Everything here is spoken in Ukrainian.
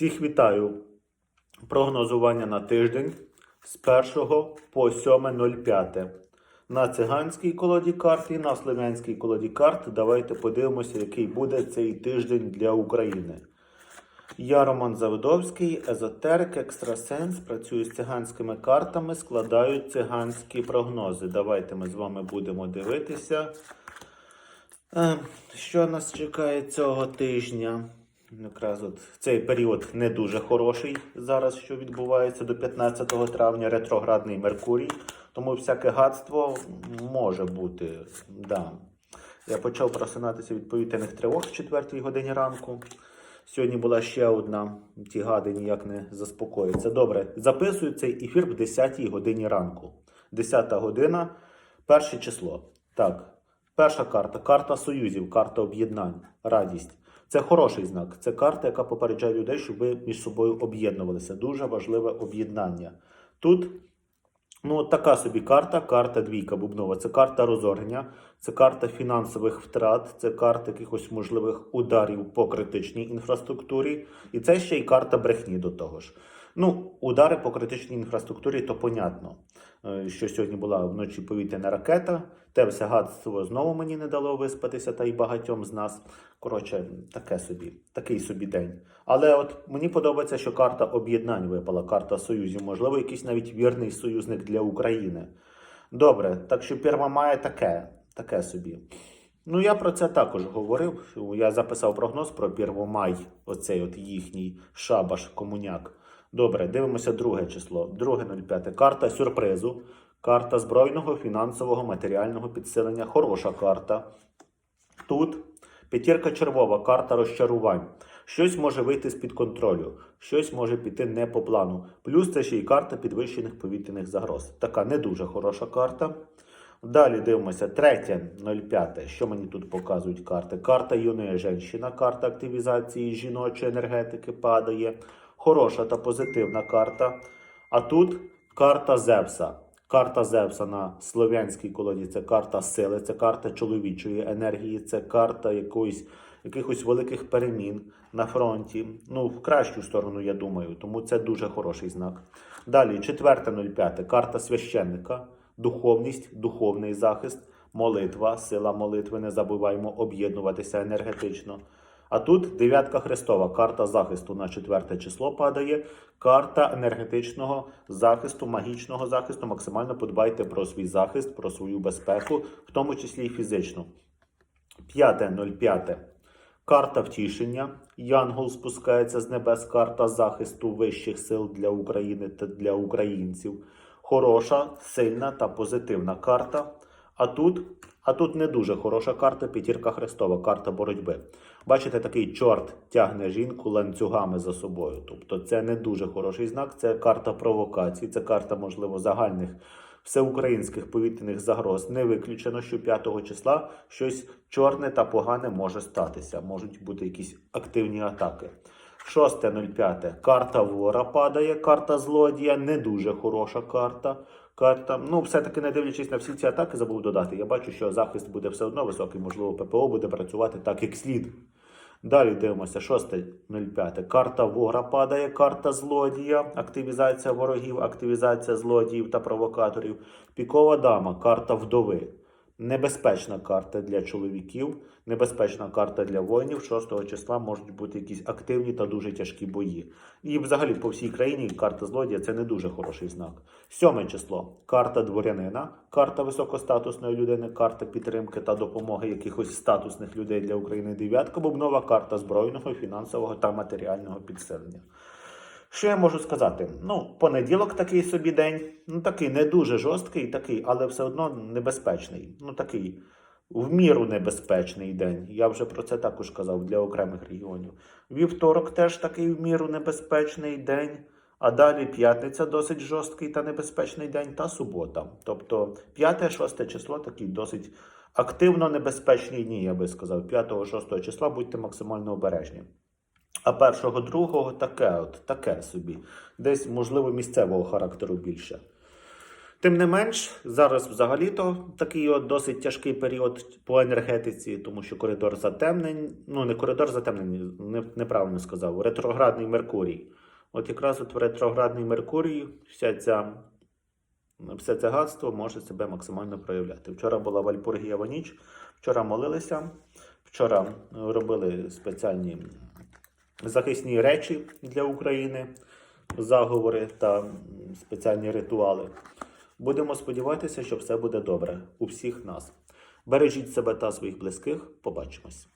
Всіх вітаю. Прогнозування на тиждень з 1 по 7.05. На циганській колоді карт і на слов'янській колоді карт. Давайте подивимося, який буде цей тиждень для України. Я Роман Заводовський, езотерик, екстрасенс, працюю з циганськими картами, складаю циганські прогнози. Давайте ми з вами будемо дивитися. Е, Що нас чекає цього тижня? Якраз от цей період не дуже хороший зараз, що відбувається до 15 травня, ретроградний Меркурій. Тому всяке гадство може бути. Да. Я почав просинатися від повітряних тривог в 4 годині ранку. Сьогодні була ще одна. Ті гади ніяк не заспокоїться. Добре, записую цей ефір в 10 годині ранку. 10 година, перше число. Так, перша карта карта союзів, карта об'єднань, радість. Це хороший знак. Це карта, яка попереджає людей, щоб ви між собою об'єднувалися. Дуже важливе об'єднання. Тут Ну, така собі карта, карта двійка бубнова. Це карта розоргнення, це карта фінансових втрат, це карта якихось можливих ударів по критичній інфраструктурі. І це ще й карта брехні до того ж. Ну, удари по критичній інфраструктурі, то понятно, що сьогодні була вночі повітряна ракета. Те все гадство знову мені не дало виспатися, та й багатьом з нас. Коротше, таке собі, такий собі день. Але от мені подобається, що карта об'єднань випала, карта союзів. Можливо, якийсь навіть вірний союзник для України. Добре, так що Перма має таке, таке собі. Ну, я про це також говорив. Я записав прогноз про Первомай, оцей от їхній шабаш, комуняк. Добре, дивимося друге число. Друге 05. Карта сюрпризу. Карта збройного, фінансового, матеріального підсилення. Хороша карта. Тут п'ятірка червова, карта розчарувань. Щось може вийти з-під контролю, щось може піти не по плану. Плюс це ще й карта підвищених повітряних загроз. Така не дуже хороша карта. Далі дивимося, третє 05. Що мені тут показують карти? Карта юної жінщина, карта активізації жіночої енергетики падає. Хороша та позитивна карта. А тут карта Зевса. Карта Зевса на слов'янській колоді це карта сили, це карта чоловічої енергії, це карта якоїсь, якихось великих перемін на фронті. Ну, в кращу сторону, я думаю, тому це дуже хороший знак. Далі, 4.05. Карта священника, духовність, духовний захист, молитва, сила молитви. Не забуваємо об'єднуватися енергетично. А тут дев'ятка Христова, карта захисту на четверте число падає. Карта енергетичного захисту, магічного захисту. Максимально подбайте про свій захист, про свою безпеку, в тому числі і фізичну. 5.05. Карта втішення. Янгол спускається з небес. Карта захисту вищих сил для України та для українців. Хороша, сильна та позитивна карта. А тут, а тут не дуже хороша карта, п'ятірка Христова, карта боротьби. Бачите, такий чорт тягне жінку ланцюгами за собою. Тобто це не дуже хороший знак, це карта провокацій, це карта, можливо, загальних всеукраїнських повітряних загроз. Не виключено, що 5 числа щось чорне та погане може статися. Можуть бути якісь активні атаки. 6.05. Карта вора падає, карта злодія, не дуже хороша карта. Карта, ну, все-таки не дивлячись на всі ці атаки, забув додати. Я бачу, що захист буде все одно високий, можливо, ППО буде працювати так, як слід. Далі дивимося, 6.05. Карта вора падає, карта злодія, активізація ворогів, активізація злодіїв та провокаторів. Пікова дама, карта вдови. Небезпечна карта для чоловіків, небезпечна карта для воїнів. 6 числа можуть бути якісь активні та дуже тяжкі бої. І взагалі по всій країні карта злодія це не дуже хороший знак. 7 число карта дворянина, карта високостатусної людини, карта підтримки та допомоги якихось статусних людей для України. Дев'ятка бубнова карта збройного, фінансового та матеріального підсилення. Що я можу сказати? Ну, понеділок такий собі день, ну такий не дуже жорсткий, такий, але все одно небезпечний. Ну такий в міру небезпечний день. Я вже про це також казав для окремих регіонів. Вівторок теж такий в міру небезпечний день. А далі п'ятниця досить жорсткий та небезпечний день, та субота. Тобто 5-6 число такий досить активно небезпечні дні, я би сказав. 5-6 числа будьте максимально обережні. А першого, другого таке, от таке собі. Десь, можливо, місцевого характеру більше. Тим не менш, зараз взагалі-то такий от досить тяжкий період по енергетиці, тому що коридор затемнень, ну не коридор затемнень, не, неправильно сказав, ретроградний Меркурій. От якраз от в ретроградний Меркурій вся ця, все це гадство може себе максимально проявляти. Вчора була Вальпургієва ніч, вчора молилися, вчора робили спеціальні захисні речі для України, заговори та спеціальні ритуали. Будемо сподіватися, що все буде добре у всіх нас. Бережіть себе та своїх близьких. Побачимось.